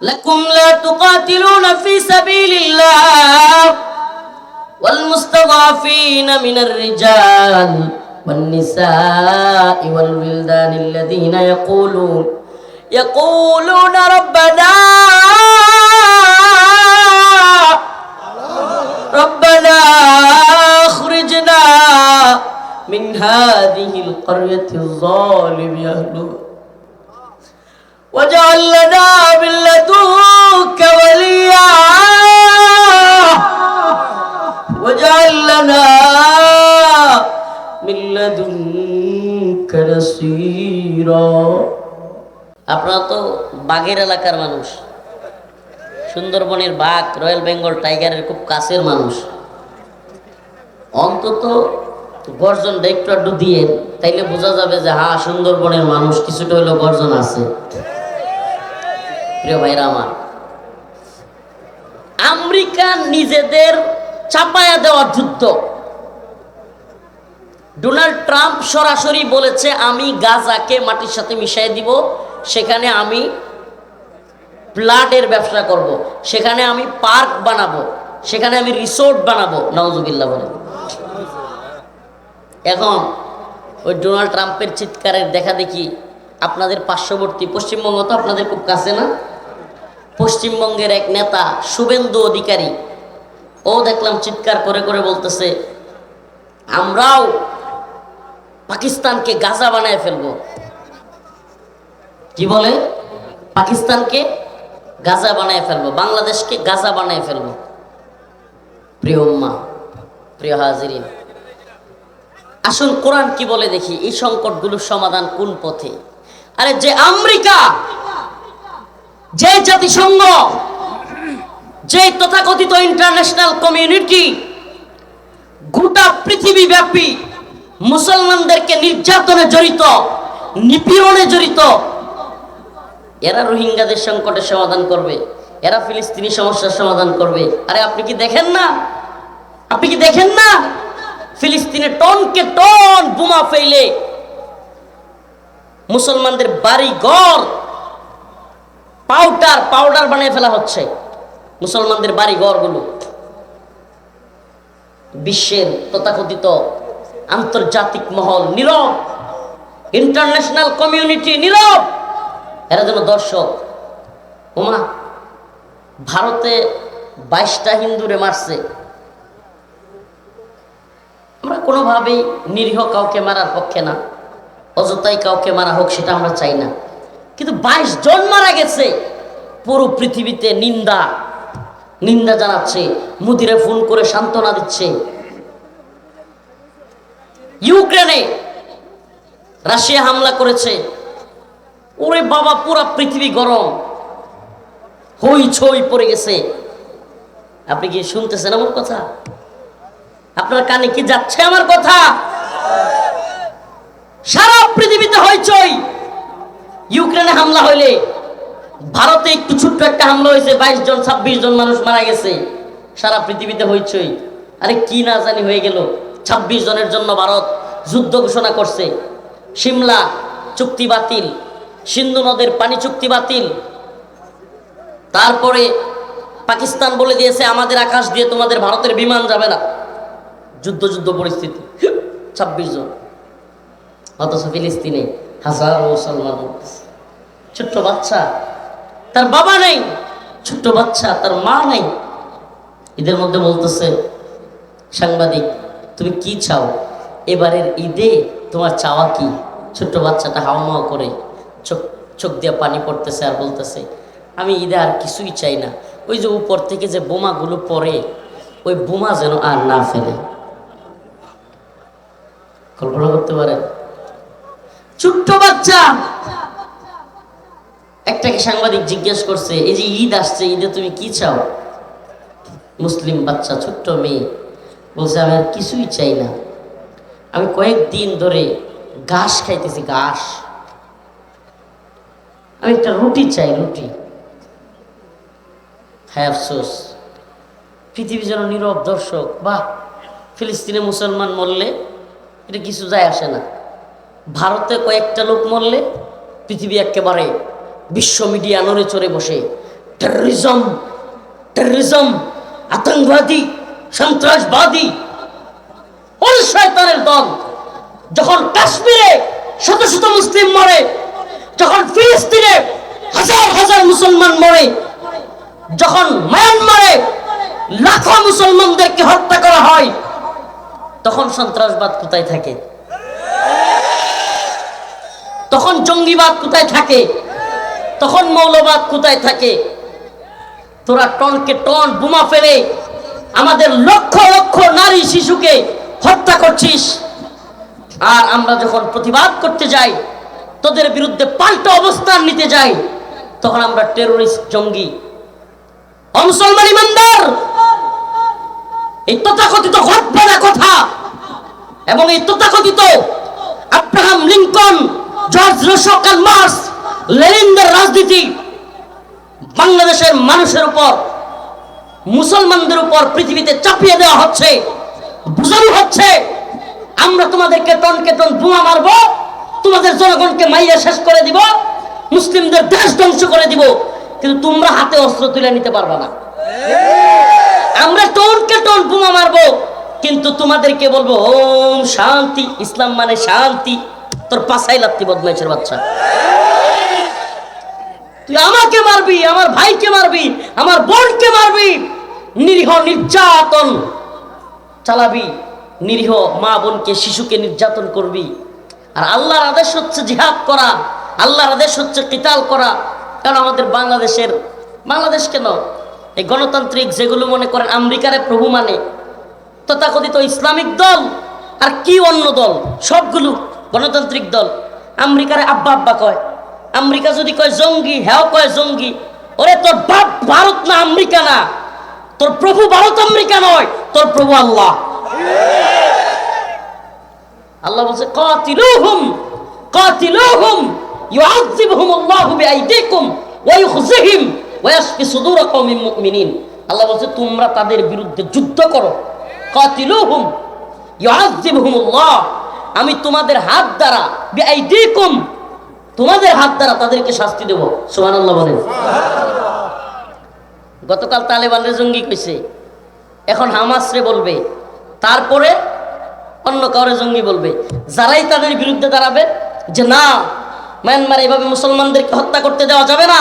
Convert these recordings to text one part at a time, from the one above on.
لكم لا تقاتلون في سبيل الله والمستضعفين من الرجال والنساء والولدان الذين يقولون يقولون ربنا ربنا أخرجنا من هذه القرية الظالم أهلها واجعل لنا আপনারা তো বাঘের এলাকার মানুষ। সুন্দরবনের বাঘ, রয়্যাল বেঙ্গল টাইগারের খুব কাছের মানুষ। অন্তত গর্জনটা একটু একটু দিয়ে, তাইলে বোঝা যাবে যে হ্যাঁ সুন্দরবনের মানুষ, কিছুটা হইলেও গর্জন আছে। প্রিয় ভাইরা আমার, আমেরিকা নিজেদের চাপায়া দেওয়ার যুদ্ধ। ডোনাল্ড ট্রাম্প সরাসরি বলেছে, আমি গাজাকে মাটির সাথে মিশাই দিব সেখানে আমি প্লাটের ব্যবসা করব। সেখানে আমি পার্ক বানাবো। সেখানে আমি রিসোর্ট বানাবো। নওয়াজুবিল্লাহ বলে। এখন ওই ডোনাল্ড ট্রাম্পের চিৎকারের দেখা দেখি আপনাদের পার্শ্ববর্তী পশ্চিমবঙ্গ তো আপনাদের খুব কাছে না? পশ্চিমবঙ্গের এক নেতা শুভেন্দু অধিকারী, ও দেখলাম চিৎকার করে করে বলতেছে, আমরাও পাকিস্তানকে গাজা বানায় ফেলব। কি বলে? পাকিস্তানকে গাজা বানায় ফেলব, বাংলাদেশকে গাজা বানায় ফেলব। প্রিয় উম্মা, প্রিয় হাজিরিন, আসুন কোরআন কি বলে দেখি, এই সংকটগুলোর সমাধান কোন পথে? আরে যে আমেরিকা, যে জাতিসংঘ, যে তথাকথিত ইন্টারন্যাশনাল কমিউনিটি, গোটা পৃথিবী ব্যাপী মুসলমানদেরকে নির্যাতনে জড়িত, নিপীড়নে জড়িত এরা রোহিঙ্গাদের সংকটের সমাধান করবে, এরা ফিলিস্তিনি সমস্যার সমাধান করবে। আরে আপনি কি দেখেন না? আপনি কি দেখেন না? ফিলিস্তিনে টনকে টন বোমা ফেলে মুসলমানদের বাড়ি ঘর পাউডার পাউডার বানিয়ে ফেলা হচ্ছে মুসলমানদের বাড়ি ঘরগুলো বিশ্বের তথাকথিত আন্তর্জাতিক মহল নীরব, ইন্টারন্যাশনাল কমিউনিটি নীরব। এরা যেন দর্শক। ওমা ভারতে বাইশটা হিন্দুরে মারছে। আমরা কোনোভাবেই নিরীহ কাউকে মারার পক্ষে না, অযথাই কাউকে মারা হোক সেটা আমরা চাই না। কিন্তু বাইশ জন মারা গেছে, পুরো পৃথিবীতে নিন্দা নিন্দা জানাচ্ছে, মুদিরে ফোন করে সান্ত্বনা দিচ্ছে। ইউক্রেনে রাশিয়া হামলা করেছে। ওরে বাবা, পুরা পৃথিবী গরম। হই ছই পড়ে গেছে। আপনি কি শুনতেছেন আমার কথা? আপনার কানে কি যাচ্ছে আমার কথা? সারা পৃথিবীতে হইচই ইউক্রেনে হামলা হইলে ভারতে একটু ছোট্ট একটা হামলা হয়েছে, বাইশ জন, ছাব্বিশ জন মানুষ মারা গেছে। সারা পৃথিবীতে হইচই আরে কি না জানি হয়ে গেল। ছাব্বিশ জনের জন্য ভারত যুদ্ধ ঘোষণা করছে। সিমলা চুক্তি বাতিল। সিন্ধু নদের পানি চুক্তি বাতিল। তারপরে পাকিস্তান বলে দিয়েছে, আমাদের আকাশ দিয়ে তোমাদের ভারতের বিমান যাবে না। যুদ্ধ যুদ্ধ পরিস্থিতি। ছাব্বিশ জন। অথচ ফিলিস্তিনে হাজার মুসলমান। ছোট্ট বাচ্চা, তার বাবা নেই। ছোট্ট বাচ্চা, তার মা নেই। ঈদের মধ্যে বলতেছে সাংবাদিক, তুমি কি চাও? এবারের ঈদে তোমার চাওয়া কি? ছোট্ট বাচ্চাটা হাওমাও করে চোখ চোখ দিয়ে পানি পড়তেছে আর বলতেছে, আমি ঈদে আর কিছুই চাই না। ওই যে উপর থেকে যে বোমাগুলো পড়ে, ওই বোমা যেন আর না ফেলে। কল্পনা করতে পারেন? ছোট্ট বাচ্চা! একটাকে সাংবাদিক জিজ্ঞেস করছে, এই যে ঈদ আসছে, ঈদে তুমি কি চাও? মুসলিম বাচ্চা, ছোট্ট মেয়ে, বলছে, আমি আর কিছুই চাই না। আমি কয়েকদিন ধরে ঘাস খাইতেছি, ঘাস। আমি একটা রুটি চাই, রুটি। হ্যাঁ আফসোস। পৃথিবী যেন নীরব দর্শক। বাহ, ফিলিস্তিনে মুসলমান মরলে এটা কিছু যায় আসে না। ভারতে কয়েকটা লোক মরলে পৃথিবী একেবারে বিশ্ব মিডিয়া নড়ে চড়ে বসে। টেররিজম টেররিজম আতঙ্কবাদী, সন্ত্রাসবাদী, ওই শয়তানের দল। যখন কাশ্মীরে শত শত মুসলিম মরে যখন ফিলিস্তিনে হাজার হাজার মুসলমান মরে, যখন মায়ানমারে লাখো মুসলমানদেরকে হত্যা করা হয়, তখন সন্ত্রাসবাদ কোথায় থাকে? তখন জঙ্গিবাদ কোথায় থাকে? তখন মৌলবাদ কোথায় থাকে? তোরা টনকে টন বোমা ফেলে আমাদের লক্ষ লক্ষ নারী শিশুকে হত্যা করছিস। আর আমরা যখন প্রতিবাদ করতে যাই তোদের বিরুদ্ধে পাল্টা অবস্থান নিতে যাই, তখন আমরা টেরোরিস্ট জঙ্গি। অমুসলমান ইমানদার, এই তথাকথিত ঘটনা কথা এবং এই তথাকথিত আব্রাহাম লিঙ্কন, জর্জ রোশকাল মার্স, লেনিনদের রাজনীতি বাংলাদেশের মানুষের উপর, মুসলমানদের উপর পৃথিবীতে চাপিয়ে দেওয়া হচ্ছে, বোঝানো হচ্ছে, আমরা তোমাদেরকে টনকে টন বোমা মারবো তোমাদের জনগণকে মাইয়া শেষ করে দিব, মুসলিমদের দেশ ধ্বংস করে দিব, কিন্তু তোমরা হাতে অস্ত্র তুলে নিতে পারবে না। আমরা টনকে টন বোমা মারবো, কিন্তু তোমাদেরকে বলব, ওম শান্তি, ইসলাম মানে শান্তি। তোর পাশাই লাগতি বদমাইশের বাচ্চা। তুই আমাকে মারবি, আমার ভাইকে মারবি, আমার বোনকে মারবি। নিরীহ নির্যাতন চালাবি, নিরীহ মা বোনকে, শিশুকে নির্যাতন করবি। আর আল্লাহর আদেশ হচ্ছে জিহাদ করা, আল্লাহর আদেশ হচ্ছে কিতাল করা। কারণ আমাদের বাংলাদেশের, বাংলাদেশ কেন? এই গণতান্ত্রিক যেগুলো মনে করেন আমেরিকারে প্রভু মানে তথাকথিত ইসলামিক দল আর কি অন্য দল? সবগুলো গণতান্ত্রিক দল। আমেরিকারে আব্বা আব্বা কয়। আমেরিকা যদি কয় জঙ্গি হ্যাঁ কয় জঙ্গি, ওরে তোর বাপ ভারত না আমেরিকা না? তোর প্রভু ভারত আমেরিকা নয়, তোর প্রভু আল্লাহ। আল্লাহ বলছে, কাতিলুহুম কাতিলুহুম ইউআযিবুহুম আল্লাহু বিআইদিকুম ওয়া ইউখজিহিম ওয়া ইয়াশফি সুদূর কওমিন মুমিনিন। আল্লাহ বলছে, তোমরা তাদের বিরুদ্ধে যুদ্ধ করো। কাতিলুহুম ইউআযিবুহুম আল্লাহ আমি তোমাদের হাত দ্বারা বিআইদিকুম, তোমাদের হাত দ্বারা তাদেরকে শাস্তি দেব। সুবহানাল্লাহ বলেন। গতকাল তালেবানের জঙ্গি কইছে, এখন হামাসরে বলবে, তারপরে অন্য কাউরে জঙ্গি বলবে। যারাই তাদের বিরুদ্ধে দাঁড়াবে, যে না, মায়ানমার এভাবে মুসলমানদেরকে হত্যা করতে দেওয়া যাবে না,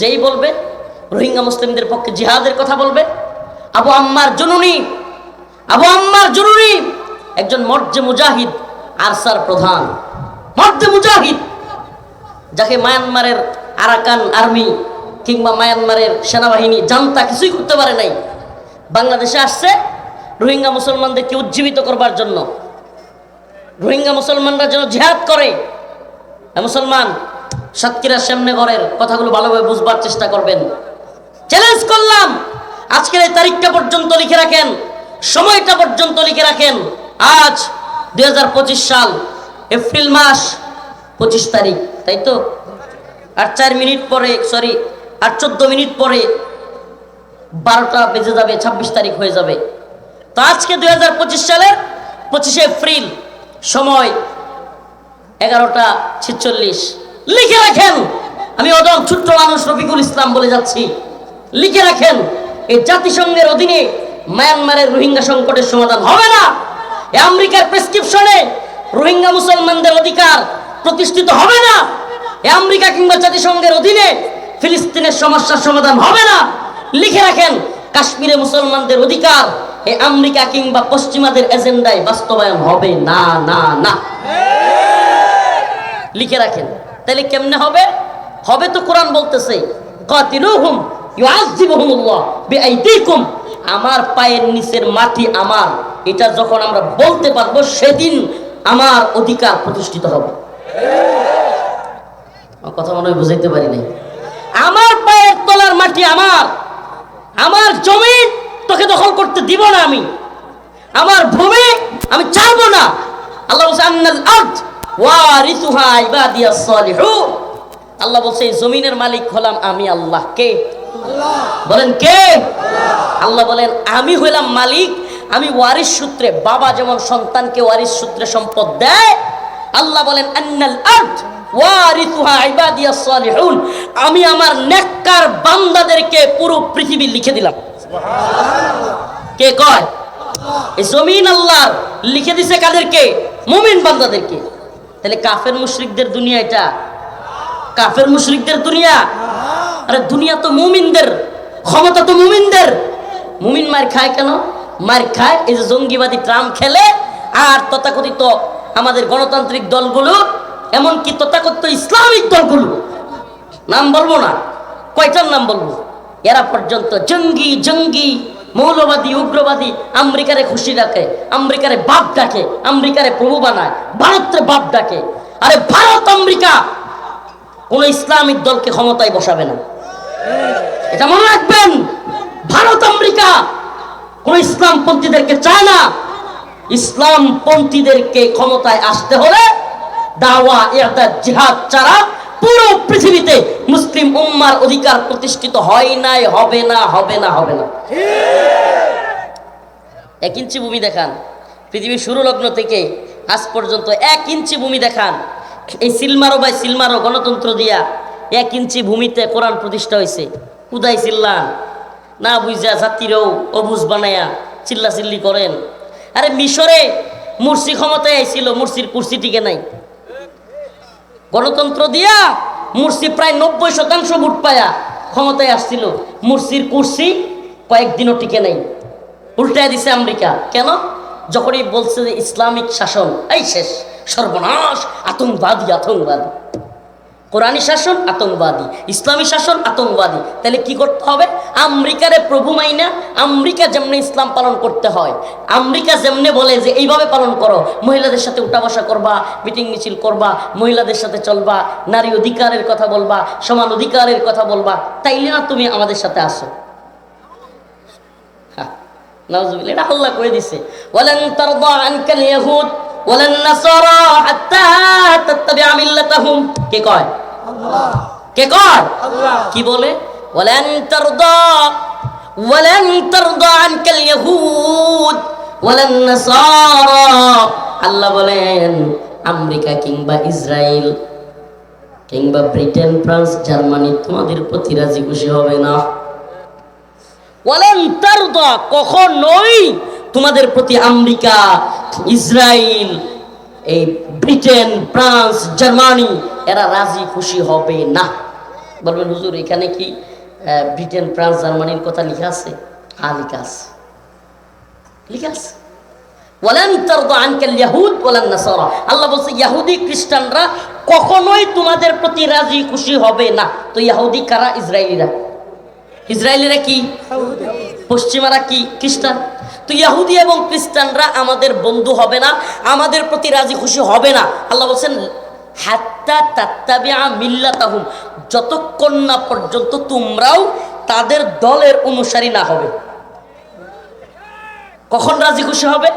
যেই বলবে, রোহিঙ্গা মুসলিমদের পক্ষে জিহাদের কথা বলবে, আবু আম্মার জননী, আবু আম্মার জননী, একজন মর্জে মুজাহিদ, আরসার প্রধান। মর্জে মুজাহিদ, যাকে মায়ানমারের আরাকান আর্মি কিংবা মায়ানমারের সেনাবাহিনী জানতা কিছুই করতে পারে নাই। বাংলাদেশে আসছে রোহিঙ্গা মুসলমানদেরকে উজ্জীবিত করবার জন্য। রোহিঙ্গা মুসলমানরা যেন জিহাদ করে। মুসলমান, সাতক্ষীরা সামনে ঘরের কথাগুলো ভালোভাবে বুঝবার চেষ্টা করবেন। চ্যালেঞ্জ করলাম। আজকের এই তারিখটা পর্যন্ত লিখে রাখেন। সময়টা পর্যন্ত লিখে রাখেন। আজ দু হাজার পঁচিশ সাল, এপ্রিল মাস, পঁচিশ তারিখ, তাই তো? আর চার মিনিট পরে সরি আর চোদ্দ মিনিট পরে বারোটা বেজে যাবে, ছাব্বিশ তারিখ হয়ে যাবে। তো আজকে দুই হাজার পঁচিশ সালের পঁচিশে এপ্রিল, সময় এগারোটা ছেচল্লিশ। লিখে রাখেন, আমি অদম ছোট্ট মানুষ রফিকুল ইসলাম বলে যাচ্ছি। লিখে রাখেন, এই জাতিসংঘের অধীনে মায়ানমারের রোহিঙ্গা সংকটের সমাধান হবে না। আমেরিকার প্রেসক্রিপশনে রোহিঙ্গা মুসলমানদের অধিকার প্রতিষ্ঠিত হবে না। আমেরিকা কিংবা জাতিসংঘের অধীনে ফিলিস্তিনের সমস্যার সমাধান হবে না। লিখে রাখেন, কাশ্মীরে মুসলমানদের অধিকার এ আমেরিকা কিংবা পশ্চিমাদের এজেন্ডায় বাস্তবায়ন হবে? না না না। লিখে রাখেন। তাহলে কেমনে হবে? হবে তো কোরআন বলতেছে, কাতিলুহুম ইউআযিবুহুমুল্লাহ বিআইদিকুম। আমার পায়ের নিচের মাটি আমার। এটা যখন আমরা বলতে পারব, সেদিন আমার অধিকার প্রতিষ্ঠিত হবে। কথা মনে বুঝাইতে পারি নাই আমার পায়ের তলার মাটি আমার। আমার জমি তোকে দখল করতে দিব না আমি। আমার ভূমি আমি চাইব না। আল্লাহ বলছে, আন্নাল আরদ ওয়ারিসুহা ইবাদিয়াস সালিহুন। আল্লাহ বলছে, এই জমিনের মালিক হলাম আমি আল্লাহ। কে? বলেন কে? আল্লাহ বলেন, আমি হইলাম মালিক। আমি ওয়ারিস সূত্রে, বাবা যেমন সন্তানকে ওয়ারিস সূত্রে সম্পদ দেয়, আল্লাহ বলেন, আন্নাল সালিহুন আমি আমার নেককার বান্দাদেরকে পুরো পৃথিবী লিখে দিলাম। কে কয়? জমিন আল্লাহ লিখে দিছে কাদেরকে? মুমিন বান্দাদেরকে। তাহলে কাফের মুশরিকদের দুনিয়া এটা। কাফের মুশরিকদের দুনিয়া। আরে দুনিয়া তো মুমিনদের, ক্ষমতা তো মুমিনদের। মুমিন মার খায় কেন? মার খায় এই যে জঙ্গিবাদী ট্রাম্প খেলে, আর তথাকথিত আমাদের গণতান্ত্রিক দলগুলো এমনকি তথাকথিত ইসলামিক দলগুলো। নাম বলব না, কয়টার নাম বলব? এরা পর্যন্ত জঙ্গি জঙ্গি, মৌলবাদী, উগ্রবাদী, আমেরিকারে খুশি রাখে আমেরিকারে বাপ ডাকে, আমেরিকারে প্রভু বানায়, ভারতের বাপ ডাকে। আরে ভারত, আমেরিকা! কোন ইসলামিক দলকে ক্ষমতায় বসাবে না। এটা মনে রাখবেন, ভারত, আমেরিকা! কোন ইসলামপন্থীদেরকে চায় না। ইসলামপন্থীদেরকে ক্ষমতায় আসতে হলে দাওয়া ইরদাদ জিহাদ ছাড়া পুরো পৃথিবীতে মুসলিম উম্মার অধিকার প্রতিষ্ঠিত হয় নাই, হবে না হবে না হবে না। এক ইঞ্চি ভূমি দেখান। পৃথিবীর শুরু লগ্ন থেকে আজ পর্যন্ত এক ইঞ্চি ভূমি দেখান। এই সিলমারো বাই সিলমারো গণতন্ত্র দিয়া এক ইঞ্চি ভূমিতে কোরআন প্রতিষ্ঠা হয়েছে উদাই চিল্লান না বুঝা জাতিরও অবুজ বানায়া চিল্লা চিল্লি করেন। আরে মিশরে মুর্শি ক্ষমতায় আইছিল মুর্শির কুর্সি টিকে নাই। গণতন্ত্র দিয়া মুরসি প্রায় নব্বই শতাংশ ভোট পায়া ক্ষমতায় আসছিল। মুরসির কুর্সি কয়েকদিনও টিকে নেই। উল্টায় দিছে আমেরিকা। কেন? যখনই বলছে যে ইসলামিক শাসন, এই শেষ, সর্বনাশ, আতঙ্কবাদী আতঙ্কবাদী। কোরআনী শাসন আতঙ্কবাদী। ইসলামী শাসন আতঙ্কবাদী। তাহলে কি করতে হবে? আমেরিকারে প্রভু মাইনা আমেরিকা যেমনি ইসলাম পালন করতে হয় আমেরিকা যেমনি বলে যে এইভাবে পালন করো মহিলাদের সাথে উঠা বসা করবা মিটিং মিছিল করবা মহিলাদের সাথে চলবা নারী অধিকারের কথা বলবা সমান অধিকারের কথা বলবা তাইলে না তুমি আমাদের সাথে আসো। হ্যাঁ, এটা আল্লাহ করে দিছে। আনকাল ইয়াহুদ ওয়ালান নাসারা হাত্তা তাত্তাবি'a মিল্লাতাহুম। কে কয়? কে কয়? কি বলে? ওয়ালান তারদা ওয়ালান তারদা আনকাল ইয়াহুদ ওয়ালান নাসারা। আল্লাহ বলেন আমেরিকা কিংবা ইসরায়েল কিংবা ব্রিটেন ফ্রান্স জার্মানি তোমাদের প্রতি রাজি খুশি হবে না। ওয়ালান তারদা কখনোই তোমাদের প্রতি আমেরিকা ইসরায়েল এই ব্রিটেন, ফ্রান্স, জার্মানি, এরা রাজি খুশি হবে না। বলবেন, হুজুর, এখানে কি ব্রিটেন, ফ্রান্স, জার্মানির কথা লেখা আছে? হ্যাঁ লেখা আছে। লেখা আছে। ইয়াহুদ আল্লাহ বলছে ইহুদি খ্রিস্টানরা কখনোই তোমাদের প্রতি রাজি খুশি হবে না। তো ইহুদি কারা? ইসরায়েলিরা ইসরায়েলিরা কি? পশ্চিমারা কি? খ্রিস্টান। তো ইহুদি এবং খ্রিস্টানরা আমাদের বন্ধু হবে না আমাদের প্রতি রাজি খুশি হবে না। আল্লাহ বলছেন হাত্তা মিল্লা মিল্লাতাহুম যতক্ষণ না পর্যন্ত তোমরাও তাদের দলের অনুসারী না হবে। কখন রাজি খুশি হবে?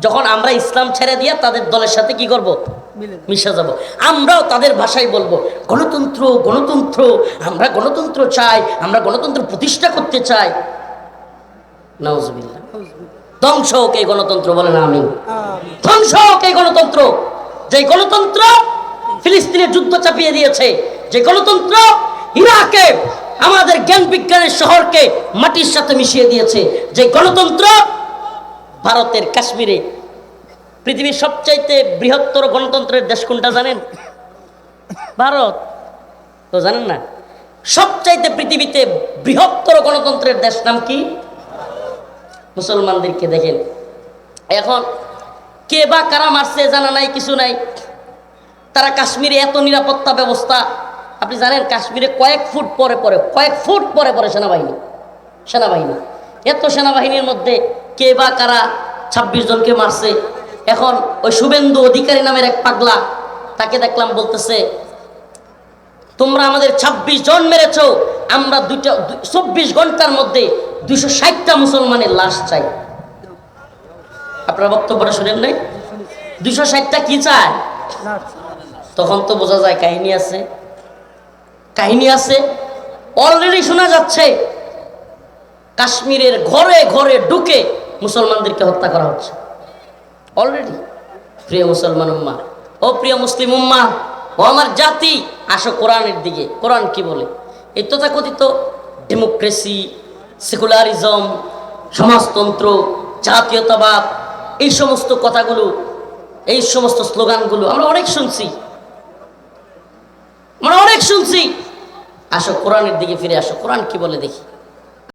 যখন আমরা ইসলাম ছেড়ে দিয়ে তাদের দলের সাথে কি করব? মিশে যাব। আমরাও তাদের ভাষায় বলব গণতন্ত্র গণতন্ত্র আমরা গণতন্ত্র চাই আমরা গণতন্ত্র প্রতিষ্ঠা করতে চাই। ধ্বংস হোক এই গণতন্ত্র বলেন আমি ধ্বংস হোক এই গণতন্ত্র। যে গণতন্ত্র ফিলিস্তিনে যুদ্ধ চাপিয়ে দিয়েছে, যে গণতন্ত্র ইরাকে, আমাদের জ্ঞান বিজ্ঞানের শহরকে মাটির সাথে মিশিয়ে দিয়েছে, যে গণতন্ত্র ভারতের কাশ্মীরে পৃথিবীর সবচাইতে বৃহত্তর গণতন্ত্রের দেশ কোনটা জানেন? ভারত। তো জানেন না? সবচাইতে পৃথিবীতে বৃহত্তর গণতন্ত্রের দেশ নাম কি? মুসলমানদেরকে দেখেন। এখন কে বা কারা মারছে জানা নাই, কিছু নাই। তারা কাশ্মীরে এত নিরাপত্তা ব্যবস্থা, আপনি জানেন কাশ্মীরে কয়েক ফুট পরে পরে, কয়েক ফুট পরে পরে সেনাবাহিনী সেনাবাহিনী। এত সেনাবাহিনীর মধ্যে কে বা কারা ছাব্বিশ জনকে মারছে। এখন ওই শুভেন্দু অধিকারী নামের এক পাগলা তাকে দেখলাম বলতেছে, তোমরা আমাদের ২৬ জন মেরেছো আমরা দুইটা চব্বিশ ঘণ্টার মধ্যে দুইশো ষাটটা মুসলমানের লাশ চাই। আপনার বক্তব্যটা শুনেন নাই? দুইশো ষাটটা কি চায়? তখন তো বোঝা যায় কাহিনী আছে। কাহিনী আছে অলরেডি শোনা যাচ্ছে। কাশ্মীরের ঘরে ঘরে ঢুকে মুসলমানদেরকে হত্যা করা হচ্ছে। অলরেডি প্রিয় মুসলমান উম্মা ও প্রিয় মুসলিম উম্মা ও আমার জাতি, আসো কোরআনের দিকে। কোরআন কি বলে? এই তথাকথিত ডেমোক্রেসি সেকুলারিজম সমাজতন্ত্র, জাতীয়তাবাদ, এই সমস্ত কথাগুলো, এই সমস্ত স্লোগানগুলো আমরা অনেক শুনছি। আমরা অনেক শুনছি। আসো কোরআনের দিকে ফিরে আসো। কোরআন কি বলে দেখি?